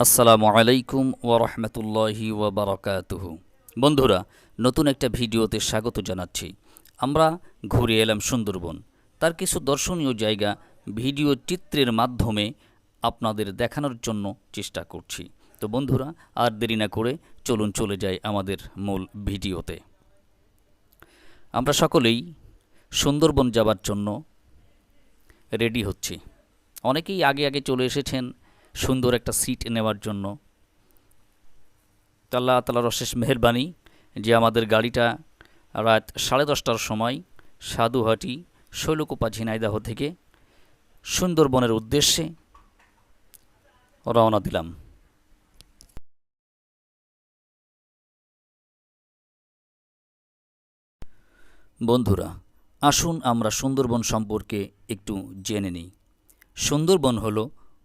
আসসালামু আলাইকুম ওরহমতুল্লাহি ওবরাকাতুহ বন্ধুরা, নতুন একটা ভিডিওতে স্বাগত জানাচ্ছি। আমরা ঘুরে এলাম সুন্দরবন। তার কিছু দর্শনীয় জায়গা ভিডিও চিত্রের মাধ্যমে আপনাদের দেখানোর জন্য চেষ্টা করছি। তো বন্ধুরা, আর দেরি না করে চলুন চলে যাই আমাদের মূল ভিডিওতে। আমরা সকলেই সুন্দরবন যাবার জন্য রেডি হচ্ছি। অনেকেই আগে আগে চলে এসেছেন সুন্দর একটা সিট নেওয়ার জন্য। তাল্লাহ তালার অশেষ মেহরবানি যে আমাদের গাড়িটা রাত সাড়ে দশটার সময় সাধুহাটি শৈলকুপা ঝিনাইদাহ থেকে সুন্দরবনের উদ্দেশ্যে রওনা দিলাম। বন্ধুরা, আসুন আমরা সুন্দরবন সম্পর্কে একটু জেনে নিই। সুন্দরবন হল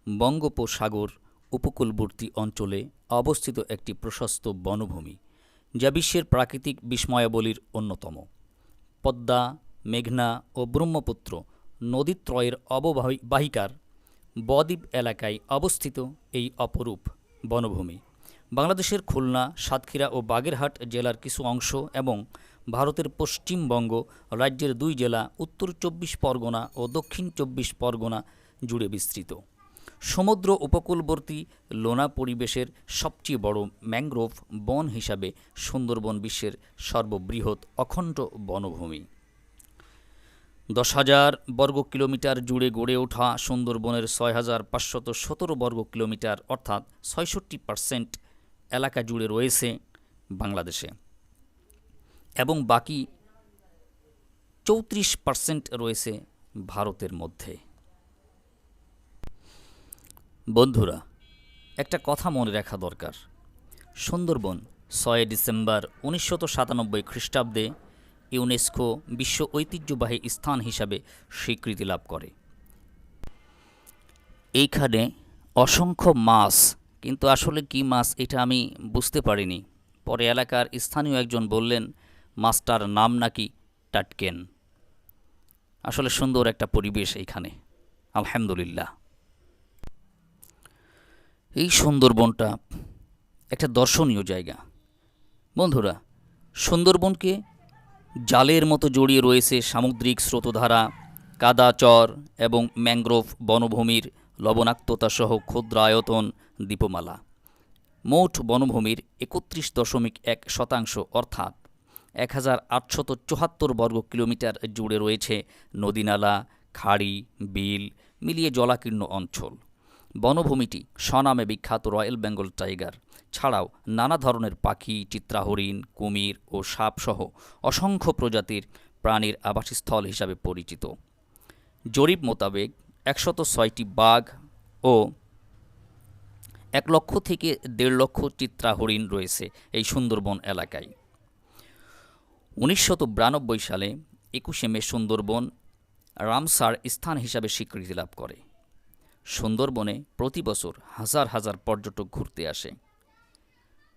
বঙ্গোপসাগর উপকূলবর্তী অঞ্চলে অবস্থিত একটি প্রশস্ত বনভূমি, যা বিশ্বের প্রাকৃতিক বিস্ময়াবলীর অন্যতম। পদ্মা, মেঘনা ও ব্রহ্মপুত্র নদীত্রয়ের অববাহিকার বদ্বীপ এলাকায় অবস্থিত এই অপরূপ বনভূমি। বাংলাদেশের খুলনা, সাতক্ষীরা ও বাগেরহাট জেলার কিছু অংশ এবং ভারতের পশ্চিমবঙ্গ রাজ্যের দুই জেলা উত্তর চব্বিশ পরগনা ও দক্ষিণ চব্বিশ পরগনা জুড়ে বিস্তৃত। সমুদ্র উপকূলবর্তী লোনা পরিবেশের সবচেয়ে বড় ম্যানগ্রোভ বন হিসাবে সুন্দরবন বিশ্বের সর্ববৃহৎ অখণ্ড বনভূমি। দশ হাজার বর্গ কিলোমিটার জুড়ে গড়ে ওঠা সুন্দরবনের ছয় হাজার পাঁচশত সতেরো বর্গ কিলোমিটার অর্থাৎ ছয়ষট্টি পার্সেন্ট এলাকা জুড়ে রয়েছে বাংলাদেশে। এবং বাকি চৌত্রিশ পার্সেন্ট রয়েছে ভারতের মধ্যে। বন্ধুরা, একটা কথা মনে রাখা দরকার। সুন্দরবন, ছয় ডিসেম্বর উনিশশো সাতানব্বই খ্রিস্টাব্দে ইউনেস্কো বিশ্ব ঐতিহ্যবাহী স্থান হিসাবে স্বীকৃতি লাভ করে। এইখানে অসংখ্য মাছ, কিন্তু আসলে কি মাছ এটা আমি বুঝতে পারিনি। পরে এলাকার স্থানীয় একজন বললেন, মাছটার নাম নাকি টাটকেন। আসলে সুন্দর একটা পরিবেশ এইখানে। আলহামদুলিল্লাহ। এই সুন্দরবনটা একটা দর্শনীয় জায়গা। বন্ধুরা, সুন্দরবনকে জালের মতো জড়িয়ে রয়েছে সামুদ্রিক স্রোতধারা কাদাচর এবং ম্যানগ্রোভ বনভূমির লবণাক্ততা সহ ক্ষুদ্রায়তন দ্বীপমালা। মোট বনভূমির একত্রিশ দশমিক এক শতাংশ, অর্থাৎ এক হাজার আটশত চুয়াত্তর বর্গ কিলোমিটার জুড়ে রয়েছে নদীনালা, খাড়ি, বিল, মিলিয়ে জলাকীর্ণ অঞ্চল। বনভূমিটি স্বনামে বিখ্যাত রয়্যাল বেঙ্গল টাইগার। ছাড়াও নানা ধরনের পাখি, চিত্রাহরিণ, কুমির ও সাপসহ অসংখ্য প্রজাতির প্রাণীর আবাসস্থল হিসাবে পরিচিত। জরিপ মোতাবেক একশত ছয়টি বাঘ ও এক লক্ষ থেকে দেড় লক্ষ চিত্রাহরিণ রয়েছে এই সুন্দরবন এলাকায়। উনিশশত সালে একুশে মে সুন্দরবন রামসার স্থান হিসাবে স্বীকৃতি লাভ করে। সুন্দরবনে প্রতি বছর হাজার হাজার পর্যটক ঘুরতে আসে।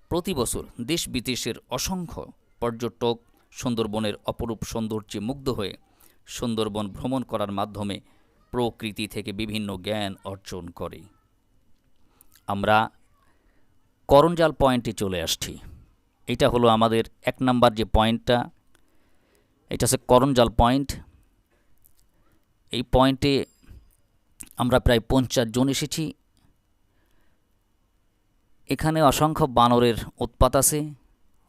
প্রতি বছর দেশ বিদেশের অসংখ্য পর্যটক সুন্দরবনের অপরূপ সৌন্দর্যে মুগ্ধ হয়ে সুন্দরবন ভ্রমণ করার মাধ্যমে প্রকৃতি থেকে বিভিন্ন জ্ঞান অর্জন করে। আমরা করঞ্জাল পয়েন্টে চলে আসছি। এটা হলো আমাদের এক নাম্বার যে পয়েন্টটা, এটা হচ্ছে করঞ্জাল পয়েন্ট। এই পয়েন্টে আমরা প্রায় পঞ্চাশ জন এসেছি। এখানে অসংখ্য বানরের উৎপাত আছে।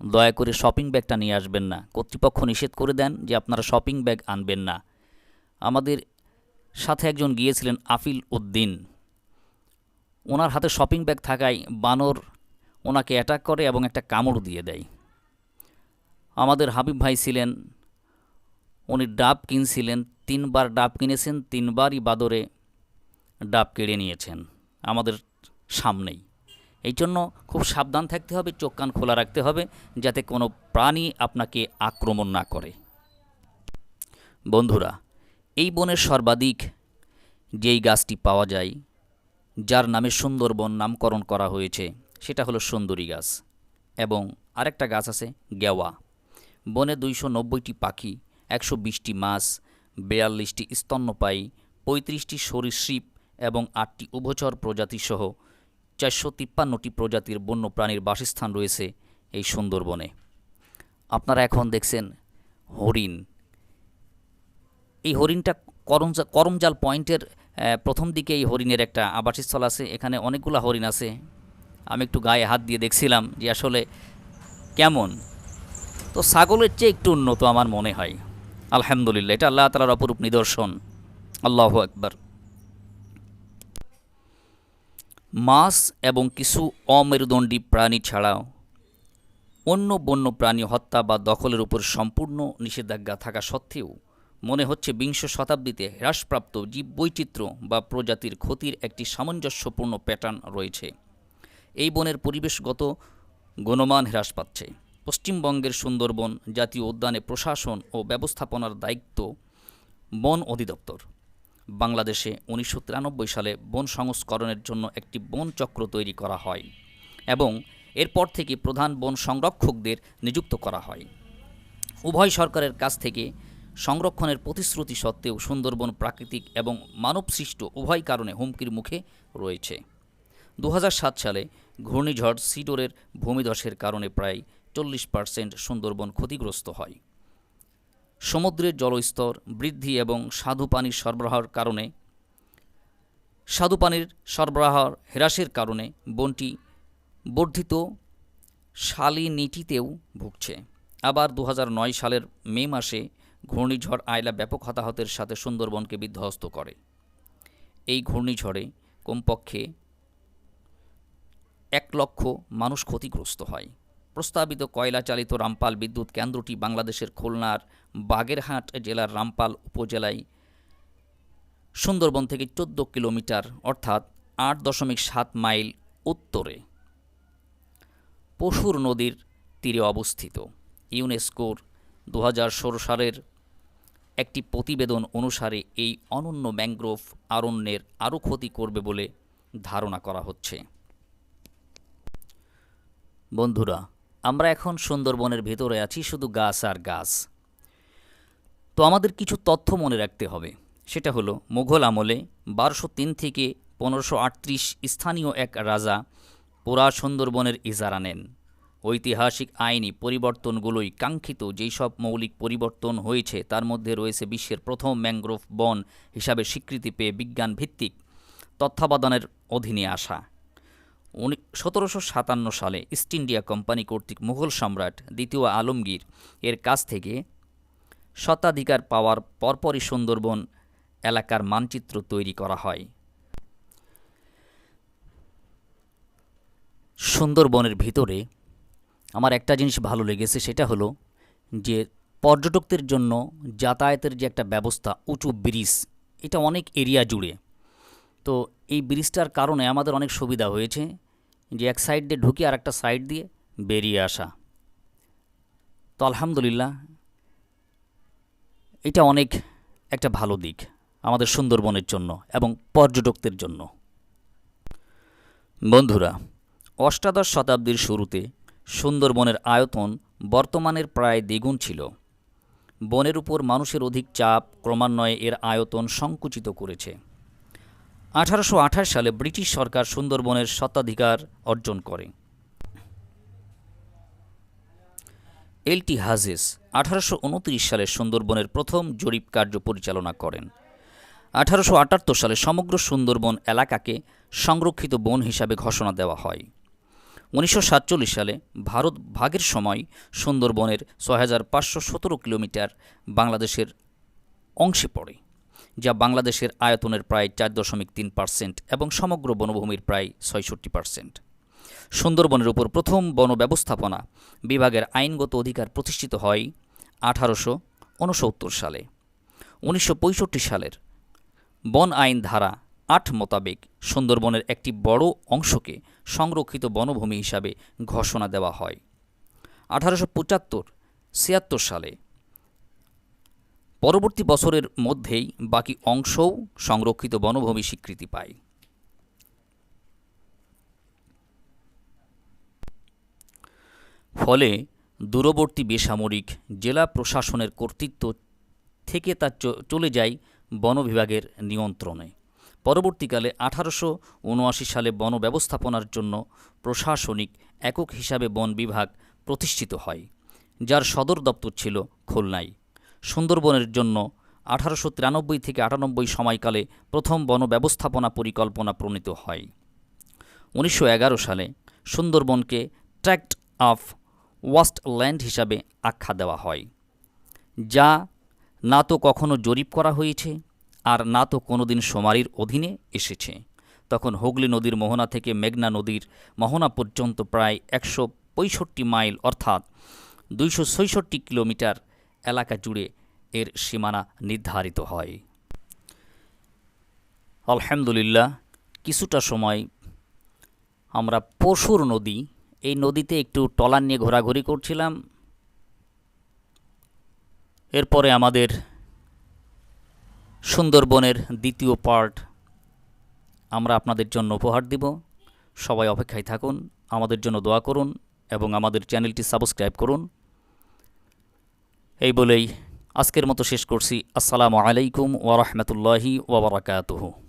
দয়া করে শপিং ব্যাগটা নিয়ে আসবেন না। কর্তৃপক্ষ নিষেধ করে দেন যে আপনারা শপিং ব্যাগ আনবেন না। আমাদের সাথে একজন গিয়েছিলেন আফিল উদ্দিন। ওনার হাতে শপিং ব্যাগ থাকায় বানর ওনাকে অ্যাটাক করে এবং একটা কামড় দিয়ে দেয়। আমাদের হাবিব ভাই ছিলেন, উনি ডাব কিনছিলেন, তিনবার ডাব কিনেছেন, তিনবারই বাদরে ডাব কেড়ে নিয়েছেন। আমাদের সামনেই। এই জন্য খুব সাবধান থাকতে হবে, চোখ কান খোলা রাখতে হবে, যাতে কোনো প্রাণী আপনাকে আক্রমণ না করে। বন্ধুরা, এই বনের সর্বাধিক যেই গাছটি পাওয়া যায়, যার নামে সুন্দরবন নামকরণ করা হয়েছে, সেটা হলো সুন্দরী গাছ। এবং আরেকটা গাছ আছে, গেওয়া। বনে দুইশো নব্বইটি পাখি, একশো বিশটি মাছ, বেয়াল্লিশটি স্তন্যপায়ী, পঁয়ত্রিশটি সরীসৃপ এবং আটটি উভচর প্রজাতিসহ চারশো তিপ্পান্নটি প্রজাতির বন্যপ্রাণীর বাসস্থান রয়েছে এই সুন্দরবনে। আপনারা এখন দেখছেন হরিণ। এই হরিণটা করমজা, করমজাল পয়েন্টের প্রথম দিকে এই হরিণের একটা আবাসস্থল আছে। এখানে অনেকগুলো হরিণ আছে। আমি একটু গায়ে হাত দিয়ে দেখছিলাম যে আসলে কেমন। তো ছাগলের চেয়ে একটু উন্নত আমার মনে হয়। আলহামদুলিল্লাহ, এটা আল্লাহ তালার অপরূপ নিদর্শন। আল্লাহ একবার মাছ এবং কিছু অমেরুদণ্ডী প্রাণী ছাড়াও অন্য বন্য প্রাণী হত্যা বা দখলের উপর সম্পূর্ণ নিষেধাজ্ঞা থাকা সত্ত্বেও মনে হচ্ছে বিংশ শতাব্দীতে হ্রাসপ্রাপ্ত জীববৈচিত্র্য বা প্রজাতির ক্ষতির একটি সামঞ্জস্যপূর্ণ প্যাটার্ন রয়েছে। এই বনের পরিবেশগত গুণমান হ্রাস পাচ্ছে। পশ্চিমবঙ্গের সুন্দরবন জাতীয় উদ্যানে প্রশাসন ও ব্যবস্থাপনার দায়িত্ব বন অধিদপ্তর। বাংলাদেশে উনিশশো তিরানব্বই সালে বন সংস্করণের জন্য একটি বন চক্র তৈরি করা হয় এবং এরপর থেকে প্রধান বন সংরক্ষকদের নিযুক্ত করা হয়। উভয় সরকারের কাছ থেকে সংরক্ষণের প্রতিশ্রুতি সত্ত্বেও সুন্দরবন প্রাকৃতিক এবং মানবসৃষ্ট উভয় কারণে হুমকির মুখে রয়েছে। দু হাজার সাত সালে ঘূর্ণিঝড় সিডোরের ভূমিধসের কারণে প্রায় চল্লিশ পার্সেন্ট সুন্দরবন ক্ষতিগ্রস্ত হয়। সমুদ্রের জলস্তর বৃদ্ধি এবং স্বাদু পানির সরবরাহের কারণে স্বাদু পানির সরবরাহ হ্রাসের কারণে বনটি বর্ধিত শালিনীটিতেও ভুগছে। আবার দু হাজার নয় সালের মে মাসে ঘূর্ণিঝড় আয়লা ব্যাপক হতাহতের সাথে সুন্দরবনকে বিধ্বস্ত করে। এই ঘূর্ণিঝড়ে কমপক্ষে এক লক্ষ মানুষ ক্ষতিগ্রস্ত হয়। প্রস্তাবিত কয়লা চালিত রামপাল বিদ্যুৎ কেন্দ্রটি বাংলাদেশের খুলনার বাগেরহাট জেলার রামপাল উপজেলায় সুন্দরবন থেকে চোদ্দ কিলোমিটার, অর্থাৎ আট দশমিক সাত মাইল উত্তরে। পশুর নদীর তীরে অবস্থিত। ইউনেস্কোর দু হাজার ষোলো সালের একটি প্রতিবেদন অনুসারে এই অনন্য ম্যানগ্রোভ আরণ্যের আরও ক্ষতি করবে বলে ধারণা করা হচ্ছে। বন্ধুরা আমরা এখন সুন্দরবনের ভেতরে আছি, শুধু গাছ আর গাছ। তো আমাদের কিছু তথ্য মনে রাখতে হবে। সেটা হলো, মুঘল আমলে বারোশো তিন থেকে পনেরোশো আটত্রিশ স্থানীয় এক রাজা পুরা সুন্দরবনের ইজারা নেন। ঐতিহাসিক আইনি পরিবর্তনগুলোই কাঙ্ক্ষিত যেই সব মৌলিক পরিবর্তন হয়েছে, তার মধ্যে রয়েছে বিশ্বের প্রথম ম্যানগ্রোভ বন হিসাবে স্বীকৃতি পেয়ে বিজ্ঞান ভিত্তিক তত্ত্বাবধানের অধীনে আসা। সতেরোশো সাতান্ন সালে ইস্ট ইন্ডিয়া কোম্পানি কর্তৃক মুঘল সম্রাট দ্বিতীয় আলমগীর এর কাছ থেকে স্বত্বাধিকার পাওয়ার পরপরই সুন্দরবন এলাকার মানচিত্র তৈরি করা হয়। সুন্দরবনের ভিতরে আমার একটা জিনিস ভালো লেগেছে, সেটা হলো যে পর্যটকদের জন্য যাতায়াতের যে একটা ব্যবস্থা, উঁচু ব্রিজ, এটা অনেক এরিয়া জুড়ে। তো এই ব্রিজটার কারণে আমাদের অনেক সুবিধা হয়েছে। যে এক সাইড দিয়ে ঢুকে আর একটা সাইড দিয়ে বেরিয়ে আসা। তো আলহামদুলিল্লাহ, এটা অনেক একটা ভালো দিক আমাদের সুন্দরবনের জন্য এবং পর্যটকদের জন্য। বন্ধুরা, অষ্টাদশ শতাব্দীর শুরুতে সুন্দরবনের আয়তন বর্তমানের প্রায় দ্বিগুণ ছিল। বনের উপর মানুষের অধিক চাপ ক্রমান্বয়ে এর আয়তন সংকুচিত করেছে। আঠারোশো আঠাশ সালে ব্রিটিশ সরকার সুন্দরবনের স্বত্বাধিকার অর্জন করে। এলটি হাজেস আঠারোশো উনত্রিশ সালে সুন্দরবনের প্রথম জরিপ কার্য পরিচালনা করেন। আঠারোশো আটাত্তর সালে সমগ্র সুন্দরবন এলাকাকে সংরক্ষিত বন হিসাবে ঘোষণা দেওয়া হয়। উনিশশো সাতচল্লিশ সালে ভারত ভাগের সময় সুন্দরবনের ছয় হাজার পাঁচশো সতেরো কিলোমিটার বাংলাদেশের অংশে পড়ে। যা বাংলাদেশের আয়তনের প্রায় চার দশমিক তিন পার্সেন্ট এবং সমগ্র বনভূমির প্রায় ছয়ষট্টি পার্সেন্ট। সুন্দরবনের উপর প্রথম বন ব্যবস্থাপনা বিভাগের আইনগত অধিকার প্রতিষ্ঠিত হয় আঠারোশো উনসত্তর সালে। উনিশশো পঁয়ষট্টি সালের বন আইন ধারা আট মোতাবেক সুন্দরবনের একটি বড় অংশকে সংরক্ষিত বনভূমি হিসাবে ঘোষণা দেওয়া হয়। আঠারোশো পঁচাত্তর ছিয়াত্তর সালে পরবর্তী বছরের মধ্যেই বাকি অংশও সংরক্ষিত বনভূমি স্বীকৃতি পায়। ফলে দূরবর্তী বেসামরিক জেলা প্রশাসনের কর্তৃত্ব থেকে তা চলে যায় বন বিভাগের নিয়ন্ত্রণে। পরবর্তীকালে আঠারোশো উনআশি সালে বন ব্যবস্থাপনার জন্য প্রশাসনিক একক হিসাবে বন বিভাগ প্রতিষ্ঠিত হয়, যার সদর দপ্তর ছিল খুলনায়। সুন্দরবনের জন্য আঠারোশো তিরানব্বই থেকে আটানব্বই সময়কালে প্রথম বন ব্যবস্থাপনা পরিকল্পনা প্রণীত হয়। উনিশশো এগারো সালে সুন্দরবনকে ট্র্যাক্ট অফ ওয়াস্টল্যান্ড হিসাবে আখ্যা দেওয়া হয়, যা না তো কখনো জরিপ করা হয়েছে আর না তো কোনোদিন সোমারির অধীনে এসেছে। তখন হুগলি নদীর মোহনা থেকে মেঘনা নদীর মোহনা পর্যন্ত প্রায় একশো পঁয়ষট্টি মাইল অর্থাৎ দুইশো কিলোমিটার এলাকা জুড়ে এর সীমানা নির্ধারিত হয়। আলহামদুলিল্লাহ, কিছুটা সময় আমরা পশুর নদী, এই নদীতে একটু টলার নিয়ে ঘোরাঘুরি করছিলাম। এরপরে আমাদের সুন্দরবনের দ্বিতীয় পার্ট আমরা আপনাদের জন্য উপহার দিব। সবাই অপেক্ষায় থাকুন, আমাদের জন্য দোয়া করুন এবং আমাদের চ্যানেলটি সাবস্ক্রাইব করুন। এই বলেই আজকের মতো শেষ করছি। আসসালামু আলাইকুম ওয়ারহমতুল্লাহি ওবরাকাতুহু